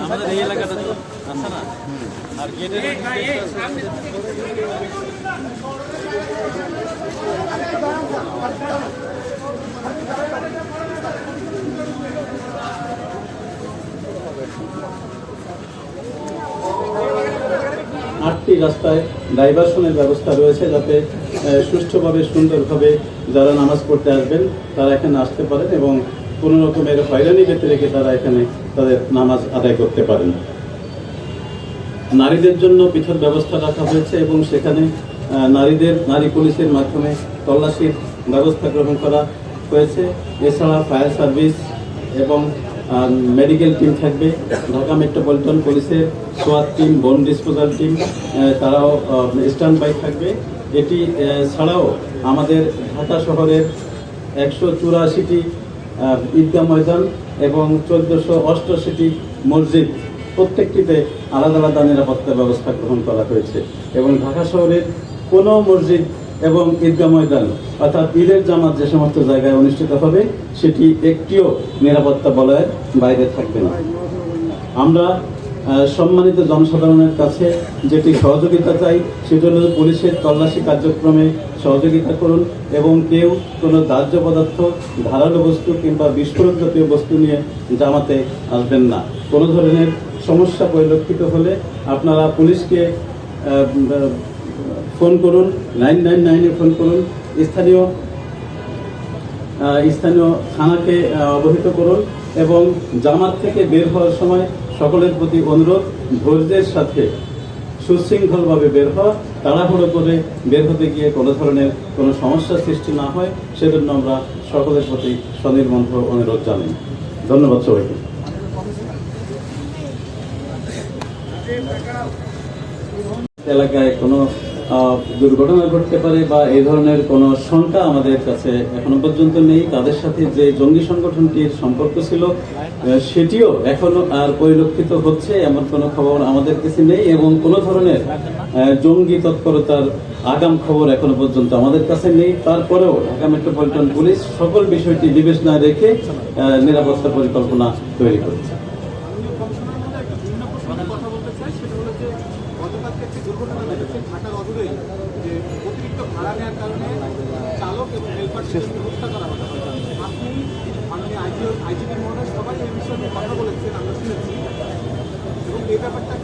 আমাদের এই এলাকাটা তো আছে না আর গেটের আটটি রাস্তায় ডাইভারশনের ব্যবস্থা রয়েছে যাতে সুষ্ঠুভাবে, সুন্দরভাবে যারা নামাজ পড়তে আসবেন, তারা এখানে আসতে পারেন এবং কোনো রকমের হয়রানি পেতে রেখে তারা এখানে তাদের নামাজ আদায় করতে পারেন। নারীদের জন্য পৃথক ব্যবস্থা রাখা হয়েছে এবং সেখানে নারীদের, নারী পুলিশের মাধ্যমে তল্লাশির ব্যবস্থা গ্রহণ করা হয়েছে। এছাড়া ফায়ার সার্ভিস এবং মেডিকেল টিম থাকবে। ঢাকা মেট্রোপলিটন পুলিশের সোয়াত টিম বন ডিসপোজাল টিম তারাও স্ট্যান্ড বাই থাকবে। এটি ছাড়াও আমাদের ঢাকা শহরের একশো চুরাশিটি ঈদগাহ ময়দান এবং চোদ্দশো অষ্টআশিটি মসজিদ, প্রত্যেকটিতে আলাদা আলাদা নিরাপত্তা ব্যবস্থা গ্রহণ করা হয়েছে। এবং ঢাকা শহরের কোনো মসজিদ এবং ঈদগাহ ময়দান, অর্থাৎ ঈদের জামাত যে সমস্ত জায়গায় অনুষ্ঠিত হবে, সেটি একটিও নিরাপত্তা বলয়ের বাইরে থাকবে না। আমরা সম্মানিত জনসাধারণের কাছে যেটি সহযোগিতা চাই সেটা হল পুলিশের তল্লাশি কার্যক্রমে সহযোগিতা করুন এবং কেউ কোনো দাহ্য পদার্থ, ধারালো বস্তু কিংবা বিস্ফোরক জাতীয় বস্তু নিয়ে জামাতে আসবেন না। কোনো ধরনের সমস্যা পরিলক্ষিত হলে আপনারা পুলিশকে ফোন করুন নাইন নাইন নাইনে ফোন করুন, স্থানীয় স্থানীয় থানাকে অবহিত করুন এবং জামাত থেকে বের হওয়ার সময় সকলের প্রতি অনুরোধ, ধৈর্যের সাথে সুশৃঙ্খলভাবে বের হওয়া, তাড়াহুড়ো করে বের হতে গিয়ে কোনো ধরনের কোনো সমস্যার সৃষ্টি না হয়, সেজন্য আমরা সকলের প্রতি স্বনির্বন্ধ অনুরোধ জানাই। ধন্যবাদ সবাইকে। এলাকায় কোনো দুর্ঘটনা ঘটতে পারে বা এই ধরনের কোনো শঙ্কা আমাদের কাছে এখনও পর্যন্ত নেই। তাদের সাথে যে জঙ্গি সংগঠনটির সম্পর্ক ছিল সেটিও এখনও আর পরিলক্ষিত হচ্ছে এমন কোনো খবর আমাদের কাছে নেই এবং কোনো ধরনের জঙ্গি তৎপরতার আগাম খবর এখনও পর্যন্ত আমাদের কাছে নেই। তারপরেও ঢাকা মেট্রোপলিটন পুলিশ সকল বিষয়টি বিবেচনায় রেখে নিরাপত্তা পরিকল্পনা তৈরি করছে। গতকালকে একটি দুর্ঘটনা ঘটেছে ঘাটার অদূরেই যে অতিরিক্ত ভাড়া নেওয়ার কারণে চালক এবং হেলপার হত্যা করা হবে আপনি মাননীয় আইজি আইজিপি মহোদয় সবাই এই বিষয়ে কথা বলেছেন, আমরা শুনেছি। এবং এই ব্যাপারটা